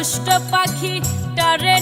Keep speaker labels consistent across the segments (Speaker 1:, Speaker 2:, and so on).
Speaker 1: দুষ্ট পাখি টরে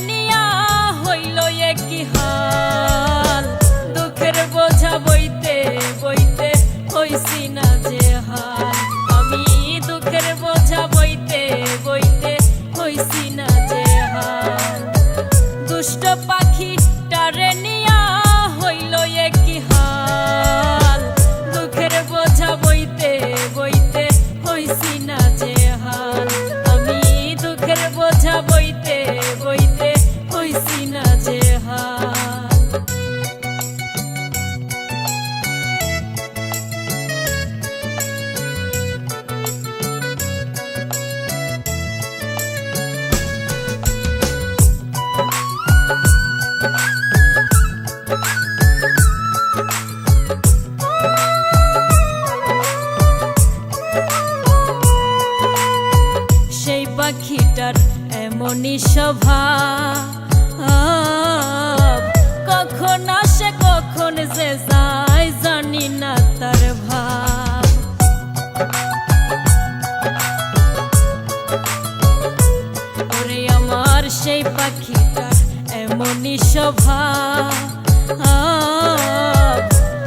Speaker 1: সেই পাখিটার এমনই শোভা কখন আসে, কখন যে যায়, জানি না তার ভাব। আমার সেই পাখিটার এমনই শোভা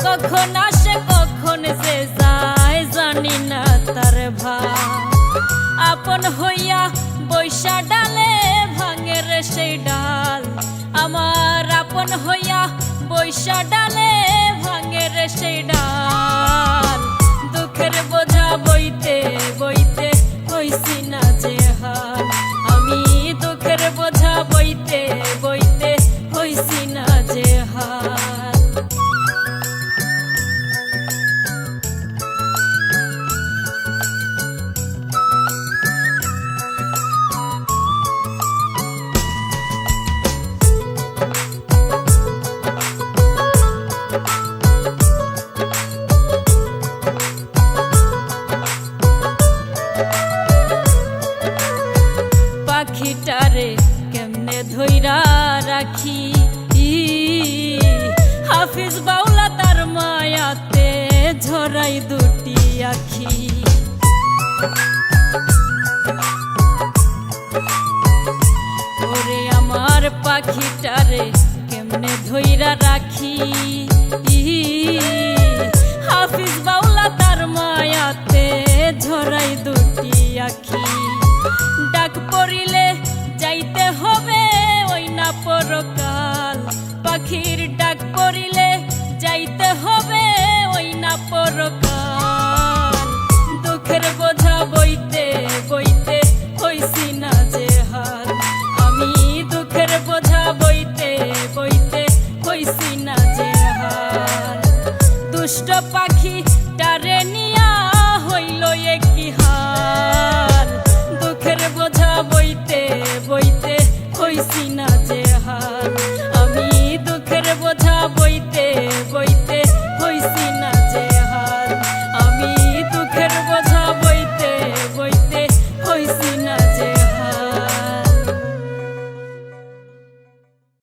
Speaker 1: কখন আসে, কখন সে জানি না তার ভাই আপন হইয়া বৈশা ডালে ভাঙের সেই ডাল। আমার আপন হইয়া বৈশা ডালে ভাঙের সেই ডাল। দুঃখের বোঝা বইতে ধইরা রাখি। হাফিজ বাউলা তার মায়াতে ঝরাই দুটি আখি। ওরে আমার পাখিটারে কেমনে ধইরা রাখি? হাফিজ বাউলা তার মায়াতে ঝরাই দুটি আখি। ডাক পড়িলে যাইতে হবে Rock.